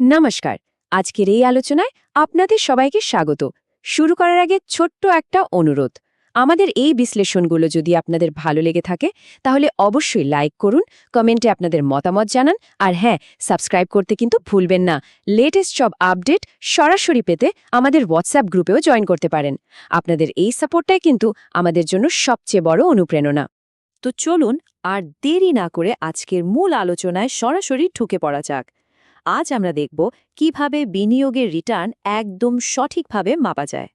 নমস্কার। আজকের এই আলোচনায় আপনাদের সবাইকে স্বাগত। শুরু করার আগে ছোট্ট একটা অনুরোধ। আমাদের এই বিশ্লেষণগুলো যদি আপনাদের ভালো লেগে থাকে, তাহলে অবশ্যই লাইক করুন, কমেন্টে আপনাদের মতামত জানান, আর হ্যাঁ সাবস্ক্রাইব করতে কিন্তু ভুলবেন না। লেটেস্ট সব আপডেট সরাসরি পেতে আমাদের হোয়াটসঅ্যাপ গ্রুপেও জয়েন করতে পারেন। আপনাদের এই সাপোর্টটাই কিন্তু আমাদের জন্য সবচেয়ে বড় অনুপ্রেরণা। তো চলুন আর দেরি না করে আজকের মূল আলোচনায় সরাসরি ঢুকে পড়া যাক। আজ আমরা দেখব কীভাবে বিনিয়োগের রিটার্ন একদম সঠিকভাবে মাপা যায়।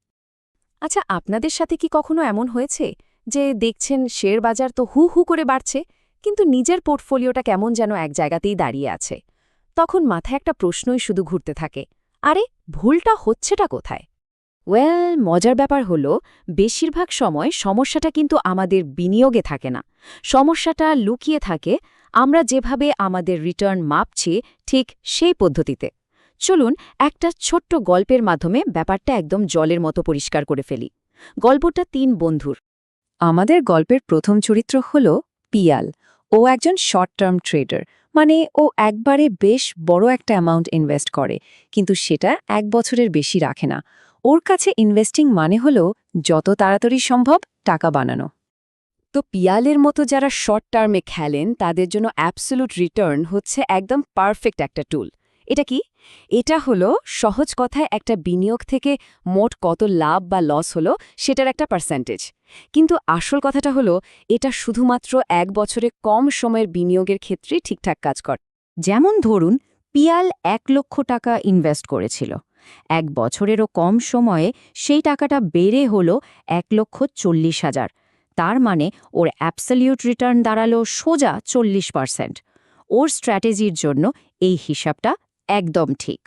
আচ্ছা আপনাদের সাথে কি কখনো এমন হয়েছে যে দেখছেন শেয়ার বাজার তো হু হু করে বাড়ছে, কিন্তু নিজের পোর্টফোলিওটা কেমন যেন এক জায়গাতেই দাঁড়িয়ে আছে? তখন মাথায় একটা প্রশ্নই শুধু ঘুরতে থাকে, আরে, ভুলটা হচ্ছেটা কোথায়? ওয়েল, মজার ব্যাপার হল, বেশিরভাগ সময় সমস্যাটা কিন্তু আমাদের বিনিয়োগে থাকে না। সমস্যাটা লুকিয়ে থাকে আমরা যেভাবে আমাদের রিটার্ন মাপছি, ঠিক সেই পদ্ধতিতে। চলুন একটা ছোট্ট গল্পের মাধ্যমে ব্যাপারটা একদম জলের মতো পরিষ্কার করে ফেলি। গল্পটা তিন বন্ধুর। আমাদের গল্পের প্রথম চরিত্র হল পিয়াল। ও একজন শর্ট টার্ম ট্রেডার মানে ও একবারে বেশ বড় একটা অ্যামাউন্ট ইনভেস্ট করে, কিন্তু সেটা এক বছরের বেশি রাখে না। ওর কাছে ইনভেস্টিং মানে হল যত তাড়াতাড়ি সম্ভব টাকা বানানো। তো পিয়ালের মতো যারা শর্ট টার্মে খেলেন, তাদের জন্য অ্যাবসোলুট রিটার্ন হচ্ছে একদম পারফেক্ট একটা টুল এটা কি? এটা হলো সহজ কথায় একটা বিনিয়োগ থেকে মোট কত লাভ বা লস হলো সেটার একটা পার্সেন্টেজ কিন্তু আসল কথাটা হলো, এটা শুধুমাত্র এক বছরে কম সময়ের বিনিয়োগের ক্ষেত্রে ঠিকঠাক কাজ কর। যেমন ধরুন, পিয়াল এক লক্ষ টাকা ইনভেস্ট করেছিল। এক বছরেরও কম সময়ে সেই টাকাটা বেড়ে হলো এক লক্ষ চল্লিশ হাজার। তার মানে ওর অ্যাবসলিউট রিটার্ন দাঁড়াল সোজা চল্লিশ পার্সেন্ট ওর স্ট্র্যাটেজির জন্য এই হিসাবটা একদম ঠিক।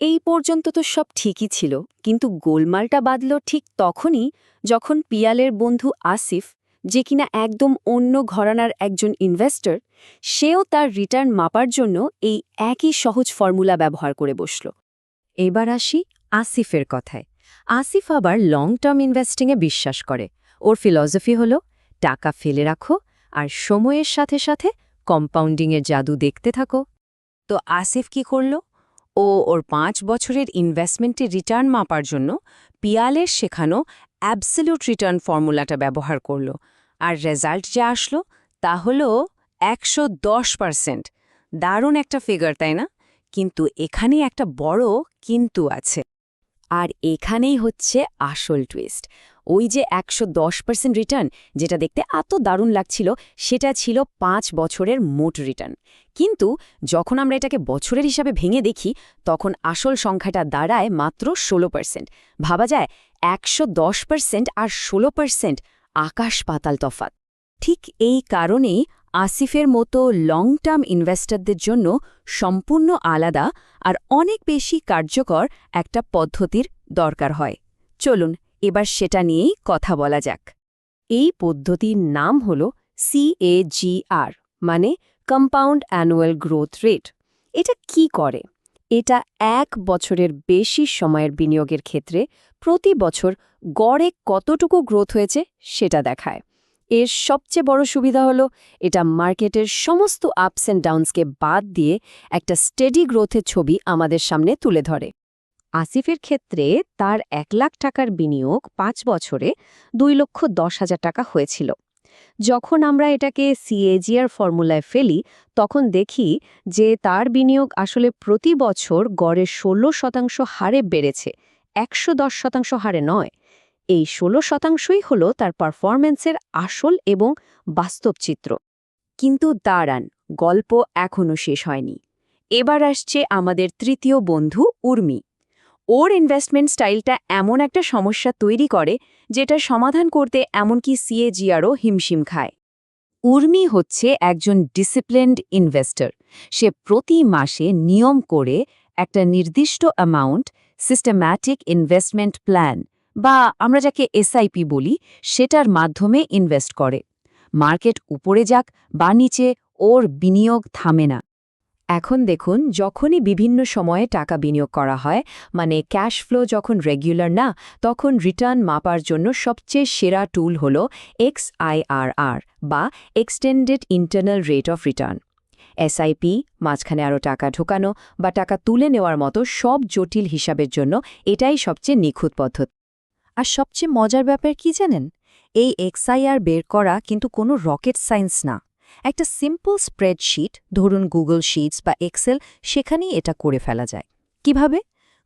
এই পর্যন্ত তো সব ঠিকই ছিল, কিন্তু গোলমালটা বাঁধল ঠিক তখনই যখন পিয়ালের বন্ধু আসিফ, যে কিনা একদম অন্য ঘরানার একজন ইনভেস্টর সেও তার রিটার্ন মাপার জন্য এই একই সহজ ফর্মুলা ব্যবহার করে বসল। এবার আসি আসিফের কথায়। আসিফ আবার লং টার্ম ইনভেস্টিংয়ে বিশ্বাস করে। ওর ফিলসফি হল, টাকা ফেলে রাখো আর সময়ের সাথে সাথে কম্পাউন্ডিংয়ের জাদু দেখতে থাকো। তো আসিফ কি করল? ও ওর পাঁচ বছরের ইনভেস্টমেন্টের রিটার্ন মাপার জন্য পিয়ালের শেখানো অ্যাবসলিউট রিটার্ন ফর্মুলাটা ব্যবহার করল। আর রেজাল্ট যা আসলো তা হল একশো দশ পার্সেন্ট দারুণ একটা ফিগার তাই না? কিন্তু এখানে একটা বড় কিন্তু আছে। আর এখানেই হচ্ছে আসল টুইস্ট ওই যে একশো দশ পার্সেন্ট রিটার্ন যেটা দেখতে এত দারুণ লাগছিল, সেটা ছিল পাঁচ বছরের মোট রিটার্ন কিন্তু যখন আমরা এটাকে বছরের হিসাবে ভেঙে দেখি, তখন আসল সংখ্যাটা দাঁড়ায় মাত্র ষোলো পার্সেন্ট। ভাবা যায় একশো দশ পার্সেন্ট আর ষোলো পার্সেন্ট আকাশ পাতাল তফাত ঠিক এই কারণেই আসিফের মতো লং টার্ম ইনভেস্টরদের জন্য সম্পূর্ণ আলাদা আর অনেক বেশি কার্যকর একটা পদ্ধতির দরকার হয়। চলুন এবার সেটা নিয়েই কথা বলা যাক। এই পদ্ধতির নাম হল সিএজিআর মানে কম্পাউন্ড অ্যানুয়াল গ্রোথ রেট এটা কি করে? এটা এক বছরের বেশি সময়ের বিনিয়োগের ক্ষেত্রে প্রতি বছর গড়ে কতটুকু গ্রোথ হয়েছে সেটা দেখায়। এর সবচেয়ে বড় সুবিধা হলো এটা মার্কেটের সমস্ত আপস অ্যান্ড ডাউনসকে বাদ দিয়ে একটা স্টেডি গ্রোথের ছবি আমাদের সামনে তুলে ধরে। আসিফের ক্ষেত্রে তার এক লাখ টাকার বিনিয়োগ পাঁচ বছরে দুই লক্ষ দশ হাজার টাকা হয়েছিল। যখন আমরা এটাকে সিএজিআর ফর্মুলায় ফেলি, তখন দেখি যে তার বিনিয়োগ আসলে প্রতি বছর গড়ে ষোলো শতাংশ হারে বেড়েছে, একশো দশ শতাংশ হারে নয়। এই ষোলো শতাংশই হল তার পারফরম্যান্সের আসল এবং বাস্তব চিত্র। কিন্তু দাঁড়ান, গল্প এখনও শেষ হয়নি। এবার আসছে আমাদের তৃতীয় বন্ধু উর্মি। ওর ইনভেস্টমেন্ট স্টাইলটা এমন একটা সমস্যা তৈরি করে, যেটা সমাধান করতে এমনকি সিএজিআরও হিমশিম খায়। উর্মি হচ্ছে একজন ডিসিপ্লিনড ইনভেস্টর সে প্রতি মাসে নিয়ম করে একটা নির্দিষ্ট অ্যামাউন্ট সিস্টেম্যাটিক ইনভেস্টমেন্ট প্ল্যান বা আমরা যাকে এসআইপি বলি, সেটার মাধ্যমে ইনভেস্ট করে। মার্কেট উপরে যাক বা নিচে, ওর বিনিয়োগ থামে না। এখন দেখুন, যখনই বিভিন্ন সময়ে টাকা বিনিয়োগ করা হয় মানে ক্যাশ ফ্লো যখন রেগুলার না, তখন রিটার্ন মাপার জন্য সবচেয়ে সেরা টুল হল এক্সআইআরআর বা extended internal rate of return. SIP মাঝখানে আরও টাকা ঢোকানো বা টাকা তুলে নেওয়ার মতো সব জটিল হিসাবের জন্য এটাই সবচেয়ে নিখুঁত পদ্ধতি। আর সবচেয়ে মজার ব্যাপার কি জানেন? এই এক্সআইআর বের করা কিন্তু কোনো রকেট সায়েন্স না। একটা সিম্পল স্প্রেডশিট ধরুন গুগল শিটস বা এক্সেল সেখানেই এটা করে ফেলা যায়। কীভাবে?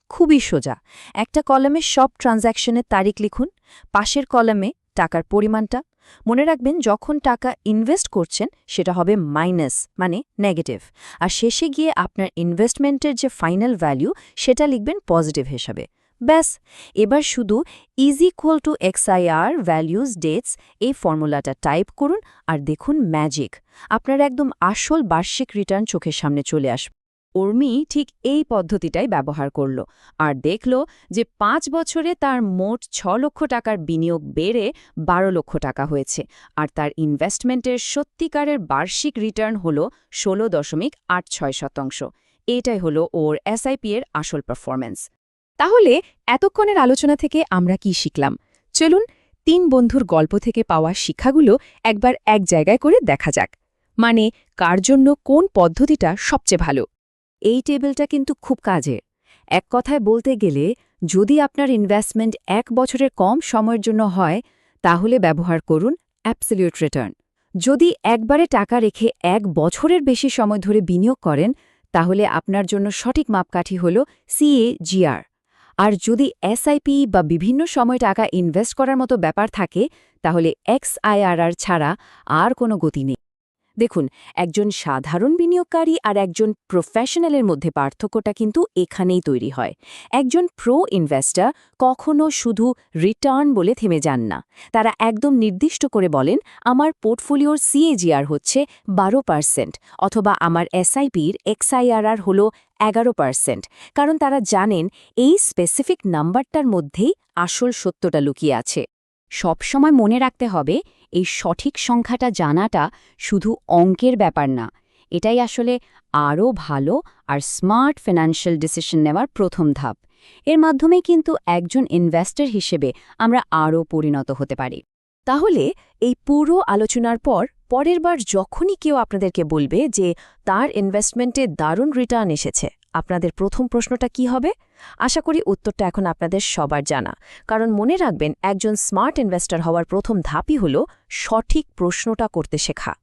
খুবই সোজা। একটা কলামে সব ট্রানজ্যাকশনের তারিখ লিখুন, পাশের কলামে টাকার পরিমাণটা। মনে রাখবেন, যখন টাকা ইনভেস্ট করছেন, সেটা হবে মাইনাস মানে নেগেটিভ আর শেষে গিয়ে আপনার ইনভেস্টমেন্টের যে ফাইনাল ভ্যালু সেটা লিখবেন পজিটিভ হিসাবে। ব্যাস, এবার শুধু is equal to XIR values dates এই ফর্মুলাটা টাইপ করুন আর দেখুন ম্যাজিক আপনার একদম আসল বার্ষিক রিটার্ন চোখের সামনে চলে আসবে উর্মি ঠিক এই পদ্ধতিটাই ব্যবহার করল আর দেখল যে পাঁচ বছরে তার মোট ছ লক্ষ টাকার বিনিয়োগ বেড়ে বারো লক্ষ টাকা হয়েছে আর তার ইনভেস্টমেন্টের সত্যিকারের বার্ষিক রিটার্ন হল ষোলো দশমিক আট ছয় শতাংশ। এটাই হলো ওর এসআইপি এর আসল পারফরম্যান্স তাহলে এতক্ষণের আলোচনা থেকে আমরা কি শিখলাম? চলুন তিন বন্ধুর গল্প থেকে পাওয়া শিক্ষাগুলো একবার এক জায়গায় করে দেখা যাক। মানে কার জন্য কোন পদ্ধতিটা সবচেয়ে ভালো? এই টেবিলটা কিন্তু খুব কাজের এক কথায় বলতে গেলে, যদি আপনার ইনভেস্টমেন্ট এক বছরের কম সময়ের জন্য হয়, তাহলে ব্যবহার করুন অ্যাবসলিউট রিটার্ন যদি একবারে টাকা রেখে এক বছরের বেশি সময় ধরে বিনিয়োগ করেন, তাহলে আপনার জন্য সঠিক মাপকাঠি হল সিএজিআর আর যদি এসআইপি বা বিভিন্ন সময় টাকা ইনভেস্ট করার মতো ব্যাপার থাকে, তাহলে এক্স ছাড়া আর কোনো গতি নেই। দেখুন, একজন সাধারণ বিনিয়োগকারী আর একজন প্রফেশনালের মধ্যে পার্থক্যটা কিন্তু এখানেই তৈরি হয়। একজন প্রো ইনভেস্টার কখনো শুধু রিটার্ন বলে থেমে যান না। তারা একদম নির্দিষ্ট করে বলেন, আমার পোর্টফোলিওর সিএজিআর হচ্ছে বারো পার্সেন্ট অথবা আমার এসআইপির এক্সআইআরআর হল এগারো পার্সেন্ট কারণ তারা জানেন এই স্পেসিফিক নাম্বারটার মধ্যেই আসল সত্যটা লুকিয়ে আছে। সবসময় মনে রাখতে হবে, এই সঠিক সংখ্যাটা জানাটা শুধু অঙ্কের ব্যাপার না। এটাই আসলে আরও ভালো আর স্মার্ট ফিনান্সিয়াল ডিসিশন নেওয়ার প্রথম ধাপ। এর মাধ্যমে কিন্তু একজন ইনভেস্টর হিসেবে আমরা আরও পরিণত হতে পারি। তাহলে এই পুরো আলোচনার পর, পরের বার যখনই কেউ আপনাদেরকে বলবে যে তার ইনভেস্টমেন্টে দারুণ রিটার্ন এসেছে আপনাদের প্রথম প্রশ্নটা কি হবে? আশা করি উত্তরটা এখন আপনাদের সবার জানা। কারণ মনে রাখবেন, একজন স্মার্ট ইনভেস্টর হওয়ার প্রথম ধাপই হল সঠিক প্রশ্নটা করতে শেখা।